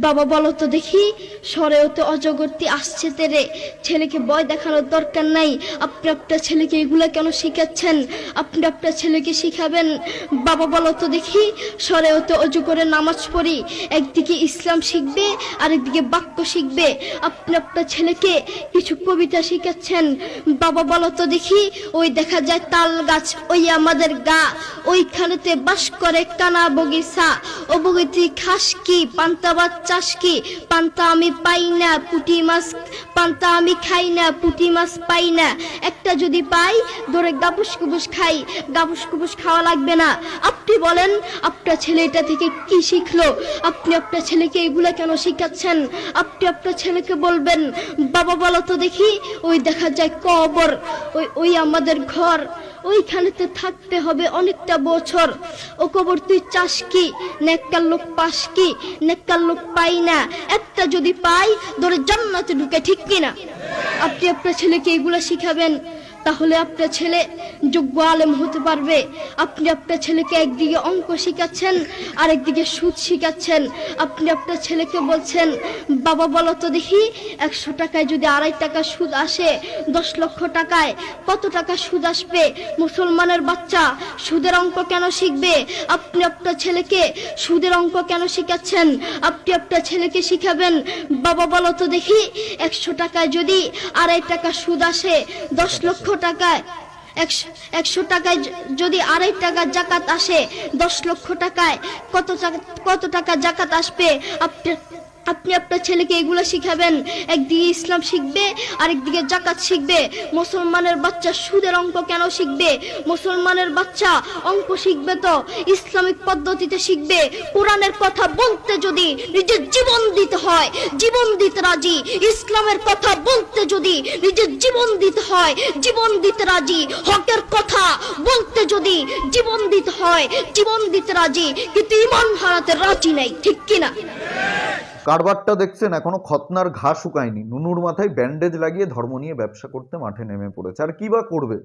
বাবা বলো তো দেখি সরেও তো অজগরটি আসছে তেরে। ছেলেকে ভয় দেখানোর দরকার নাই। আপনি আপনার ছেলেকে এগুলো কেন শিখাচ্ছেন? আপনি আপনার ছেলেকে শিখাবেন। বাবা বলো তো দেখি সরেও তো অজু করে নামাজ পড়ি। একদিকে ইসলাম শিখবে, আরেকদিকে বাক্য শিখবে। আপনি আপনার ছেলেকে কিছু কবিতা শিখাচ্ছেন। বাবা বলো তো দেখি, ওই দেখা যায় তাল গাছ, ওই আমাদের গা। ওইখানেতে বাস করে কানা বগিচা। ও বগিতি খাস কি, পান্তা ভাত চাষ কি পান্তা আমি পাই না, পুঁটি মাছ, পান্তা আমি খাই না, পুঁটি মাছ পাই না। একটা যদি পাই, ধরে গাবুস কুবুস খাই। গাবুস কুবুস খাওয়া লাগবে না। আপনি বলেন, আপনার ছেলে এটা থেকে কি শিখলো? আপনি আপনার ছেলেকে এগুলা কেন শিখাচ্ছেন? আপনি আপনার ছেলেকে বলবেন, বাবা বলো তো দেখি, ওই দেখা যায় কবর, ওই ওই আমাদের ঘর। ওইখানেতে থাকতে হবে অনেকটা বছর। ও কবর তুই চাস কি? নেককার লোক পাস কি? নেককার লোক পাই না। একটা যদি পাই, ধরে জান্নাতে ঢুকে ঠিক কিনা? আপনি আপনার ছেলেকে এগুলা শিখাবেন। তাহলে আপনার ছেলে যোগ্য আলেম হতে পারবে। আপনি আপনার ছেলেকে একদিকে অঙ্ক শিখাচ্ছেন, আরেকদিকে সুদ শিখাচ্ছেন। আপনি আপনার ছেলেকে বলছেন, বাবা, বলো তো দেখি, একশো টাকায় যদি আড়াই টাকা সুদ আসে, দশ লক্ষ টাকায় কত টাকা সুদ আসবে? মুসলমানের বাচ্চা সুদের অঙ্ক কেন শিখবে? আপনি আপনার ছেলেকে সুদের অঙ্ক কেন শিখাচ্ছেন? আপনি আপনার ছেলেকে শিখাবেন, বাবা, বলো তো দেখি, একশো টাকায় যদি আড়াই টাকা সুদ আসে, দশ লক্ষ টাকায়, একশো একশো টাকায় যদি আড়াই টাকা জাকাত আসে, দশ লক্ষ টাকায়, কত টাকা কত টাকা জাকাত আসবে? আপনি আপনি আপনার ছেলেকে এগুলো শিখাবেন। একদিকে ইসলাম শিখবে, আরেকদিকে জাকাত শিখবে। মুসলমানের বাচ্চা সুদের অঙ্ক কেন শিখবে? মুসলমানের বাচ্চা অঙ্ক শিখবে তো ইসলামিক পদ্ধতিতে শিখবে। কোরআনের কথা বলতে যদি নিজের জীবন দিতে হয়, জীবন দিতে রাজি। ইসলামের কথা বলতে যদি নিজের জীবন দিতে হয়, জীবন দিতে রাজি। হকের কথা বলতে যদি জীবন দিতে হয়, জীবন দিতে রাজি। কিন্তু ইমান হারাতে রাজি নেই, ঠিক কিনা? কারবারটা দেখছেন, এখনও খতনার ঘা শুকায়নি। নুনুর মাথায় ব্যান্ডেজ লাগিয়ে ধর্ম নিয়ে ব্যবসা করতে মাঠে নেমে পড়েছে। আর কি বা করবে?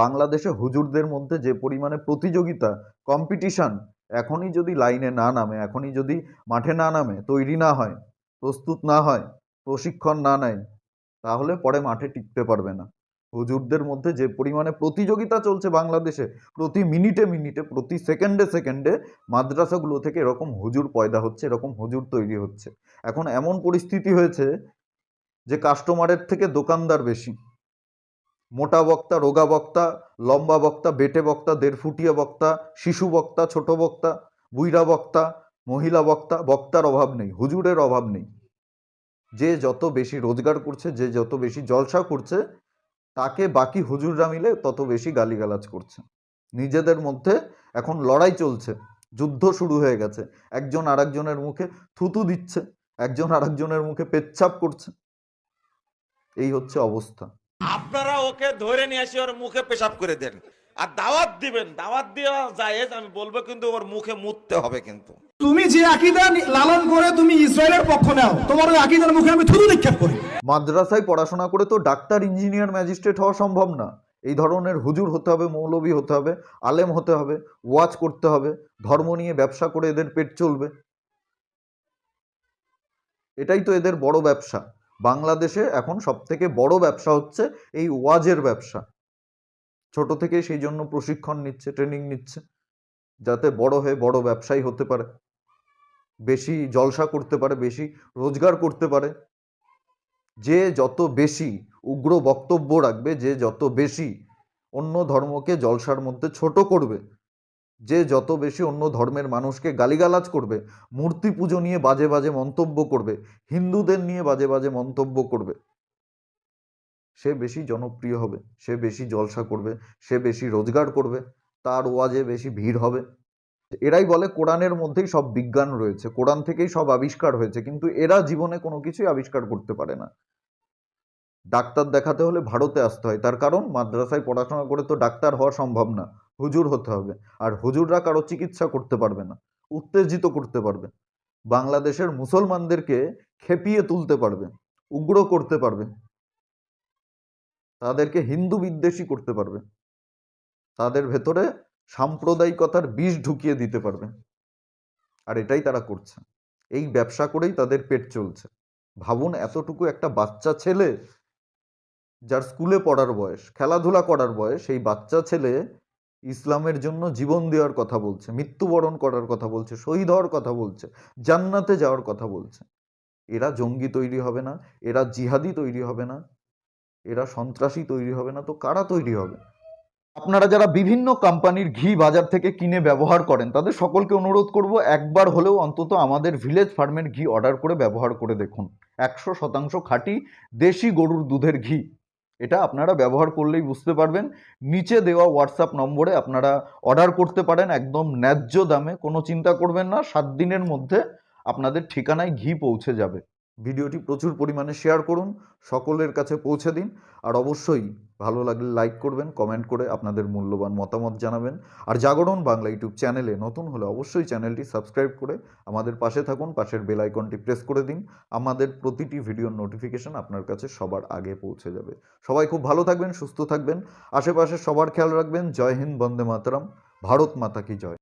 বাংলাদেশে হুজুরদের মধ্যে যে পরিমাণে প্রতিযোগিতা কম্পিটিশন এখনই যদি লাইনে না নামে, এখনই যদি মাঠে না নামে, তৈরি না হয়, প্রস্তুত না হয়, প্রশিক্ষণ না নেয়, তাহলে পরে মাঠে টিকতে পারবে না। হুজুরদের মধ্যে যে পরিমাণে প্রতিযোগিতা চলছে বাংলাদেশে, প্রতি মিনিটে মিনিটে, প্রতি সেকেন্ডে সেকেন্ডে মাদ্রাসাগুলো থেকে এরকম হুজুর পয়দা হচ্ছে, এরকম হুজুর তৈরি হচ্ছে। এখন এমন পরিস্থিতি হয়েছে যে কাস্টমারের থেকে দোকানদার বেশি। মোটা বক্তা, রোগা বক্তা, লম্বা বক্তা, বেটে বক্তা, দেড় ফুটিয়া বক্তা, শিশু বক্তা, ছোট বক্তা বুইরা বক্তা, মহিলা বক্তা, বক্তার অভাব নেই, হুজুরের অভাব নেই। যে যত বেশি রোজগার করছে, যে যত বেশি জলসা করছে তাকে বাকি হুজুররা মিলে তত বেশি গালিগালাজ করছে। নিজেদের মধ্যে এখন লড়াই চলছে, যুদ্ধ শুরু হয়ে গেছে। একজন আরেকজনের মুখে থুতু দিচ্ছে, একজন আরেকজনের মুখে পেচ্ছাপ করছে। এই হচ্ছে অবস্থা। আপনারা ওকে ধরে নিয়ে আসি ওর মুখে পেশাব করে দেন। আর দাওয়াত দিবেন দাওয়াত দেওয়া যায় আমি বলব কিন্তু ওর মুখে মুততে হবে কিন্তু। তুমি যে আকিদা লালন করে তুমি ইসরায়েলের পক্ষ নাও তোমার ওই আকিদার মুখে আমি থুতু নিক্ষেপ করি। মাদ্রাসায় পড়াশোনা করে তো ডাক্তার ইঞ্জিনিয়ার ম্যাজিস্ট্রেট হওয়া সম্ভব না। এই ধরনের হুজুর হতে হবে মৌলবী হতে হবে আলেম হতে হবে ওয়াজ করতে হবে ধর্ম নিয়ে ব্যবসা করে এদের পেট চলবে। এটাই তো এদের বড় ব্যবসা। বাংলাদেশে এখন সব থেকে বড় ব্যবসা হচ্ছে এই ওয়াজের ব্যবসা। ছোট থেকে সেই জন্য প্রশিক্ষণ নিচ্ছে ট্রেনিং নিচ্ছে, যাতে বড় হয়ে বড় ব্যবসায়ী হতে পারে। বেশি জলসা করতে পারে, বেশি রোজগার করতে পারে। যে যত বেশি উগ্র বক্তব্য রাখবে, যে যত বেশি অন্য ধর্মকে জলসার মধ্যে ছোট করবে, যে যত বেশি অন্য ধর্মের মানুষকে গালিগালাজ করবে, মূর্তি পুজো নিয়ে বাজে বাজে মন্তব্য করবে, হিন্দুদের নিয়ে বাজে বাজে মন্তব্য করবে সে বেশি জনপ্রিয় হবে, সে বেশি জলসা করবে, সে বেশি রোজগার করবে, তার ওয়াজে বেশি ভিড় হবে। এরাই বলে কোরআনের মধ্যেই সব বিজ্ঞান রয়েছে, কোরআন থেকেই সব আবিষ্কার হয়েছে, কিন্তু এরা জীবনে কোনো কিছুই আবিষ্কার করতে পারে না। ডাক্তার দেখাতে হলে ভারতে আসতে হয়, তার কারণ মাদ্রাসায় পড়াশোনা করে তো ডাক্তার হওয়া সম্ভব না, হুজুর হতে হবে, আর হুজুররা কারও চিকিৎসা করতে পারবে না, উত্তেজিত করতে পারবে, বাংলাদেশের মুসলমানদেরকে খেপিয়ে তুলতে পারবে, উগ্র করতে পারবে। তাদেরকে হিন্দু বিদ্বেষী করতে পারবে। তাদের ভেতরে সাম্প্রদায়িকতার বিষ ঢুকিয়ে দিতে পারবে। আর এটাই তারা করছে। এই ব্যবসা করেই তাদের পেট চলছে। ভাবুন এতটুকু একটা বাচ্চা ছেলে যার স্কুলে পড়ার বয়স, খেলাধুলা করার বয়স, সেই বাচ্চা ছেলে ইসলামের জন্য জীবন দেওয়ার কথা বলছে, মৃত্যুবরণ করার কথা বলছে, শহীদ হওয়ার কথা বলছে, জান্নাতে যাওয়ার কথা বলছে। এরা জঙ্গি তৈরি হবে না, এরা জিহাদি তৈরি হবে না। এরা সন্ত্রাসী তৈরি হবে না, তো কারা তৈরি হবে? আপনারা যারা বিভিন্ন কোম্পানির ঘি বাজার থেকে কিনে ব্যবহার করেন, তাদের সকলকে অনুরোধ করব, একবার হলেও অন্তত আমাদের ভিলেজ ফার্মের ঘি অর্ডার করে ব্যবহার করে দেখুন। একশো শতাংশ খাঁটি দেশি গরুর দুধের ঘি। এটা আপনারা ব্যবহার করলেই বুঝতে পারবেন। নিচে দেওয়া হোয়াটসঅ্যাপ নম্বরে আপনারা অর্ডার করতে পারেন, একদম ন্যায্য দামে। কোনো চিন্তা করবেন না, সাত দিনের মধ্যে আপনাদের ঠিকানায় ঘি পৌঁছে যাবে। ভিডিওটি প্রচুর পরিমাণে শেয়ার করুন, সকলের কাছে পৌঁছে দিন, আর অবশ্যই ভালো লাগলে লাইক করবেন কমেন্ট করে আপনাদের মূল্যবান মতামত জানাবেন, আর জাগরণ বাংলা ইউটিউব চ্যানেলে নতুন হলে অবশ্যই চ্যানেলটি সাবস্ক্রাইব করে আমাদের পাশে থাকুন, পাশের বেল আইকনটি প্রেস করে দিন, আমাদের প্রতিটি ভিডিওর নোটিফিকেশন আপনার কাছে সবার আগে পৌঁছে যাবে। সবাই খুব ভালো থাকবেন, সুস্থ থাকবেন, আশেপাশে সবার খেয়াল রাখবেন, জয় হিন্দ, বন্দে মাতরম, ভারত মাতা কি জয়।